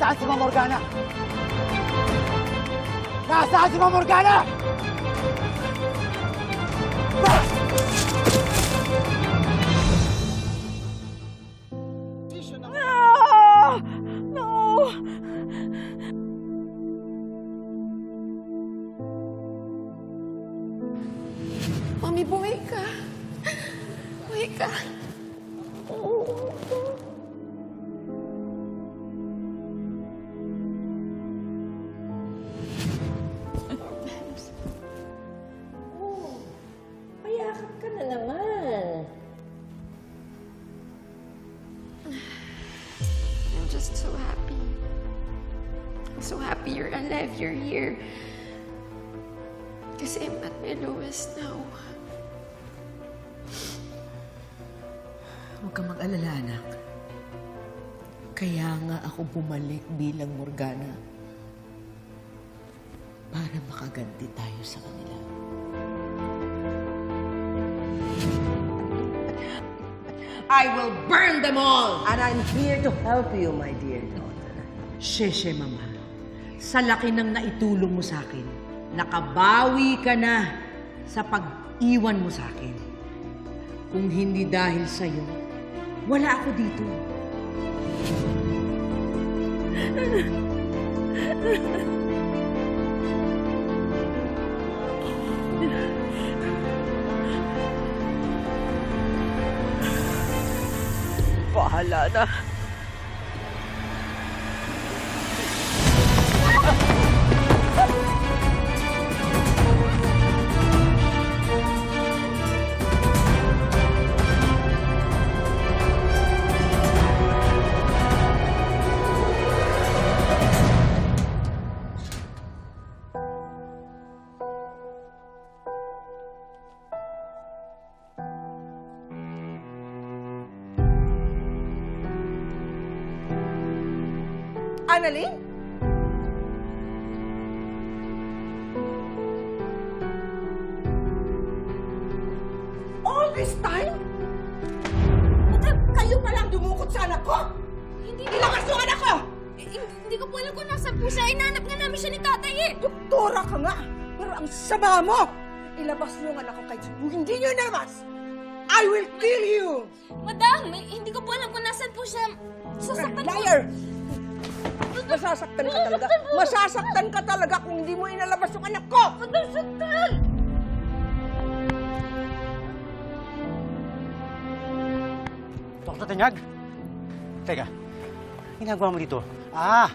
Nasaan si Ma'am Morgana? Nasaan si Ma'am Morgana? No! No! Mami, buhay ka. Buhay ka. Payakap so happy you're alive, you're here. Kasi I'm at my lowest now. Huwag kang mag-alala, anak. Kaya nga ako bumalik bilang Morgana para makaganti tayo sa kanila. I will burn them all! And I'm here to help you, my dear daughter. Sheshe, Mama. Sa laki ng naitulong mo sa akin, nakabawi ka na sa pag-iwan mo sa akin. Kung hindi dahil sa'yo, wala ako dito. Bahala na. Annalyn? All this time? Kayo palang dumukot sa anak ko? Hindi Ilabas yung anak ko! Eh, Hindi ko po alam kung nasaan po siya. Inanap nga namin siya ni tatay eh. Doktora ka nga, pero ang sama mo! Ilabas niyo ang anak ko kahit hindi niyo inalabas! I will kill you! Madam, eh, hindi ko po alam kung nasaan po siya. Sasaktan po. Liar! Masasaktan ka talaga. Masasaktan ka talaga kung hindi mo inalabas yung anak ko! Madam, saktan! Dr. Tanyag? Teka, ginagawa mo dito? Ah,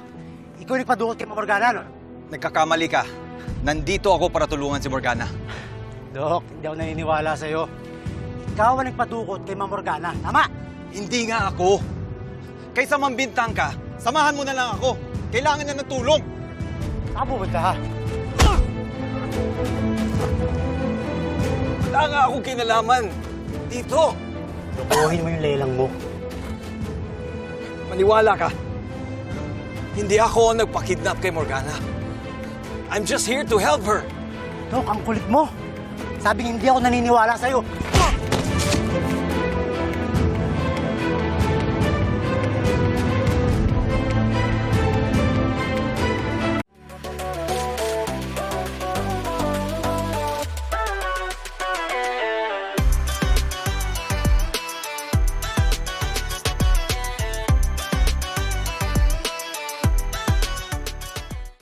ikaw nagpadukot kay Morgana, no? Nagkakamali ka. Nandito ako para tulungan si Morgana. Dok, hindi ako naniniwala sa'yo. Ikaw ang nagpadukot kay Ma'am Morgana, tama? Hindi nga ako. Kaysa mambintang ka, samahan mo na lang ako. Kailangan na ng tulong. Saan pupunta, ha? Wala nga akong kinalaman. Dito. Lukuhin mo yung lelang mo. Maniwala ka. Hindi ako ang nagpakidnap kay Morgana. I'm just here to help her. Dok, ang kulit mo. Sabing hindi ako naniniwala sa'yo.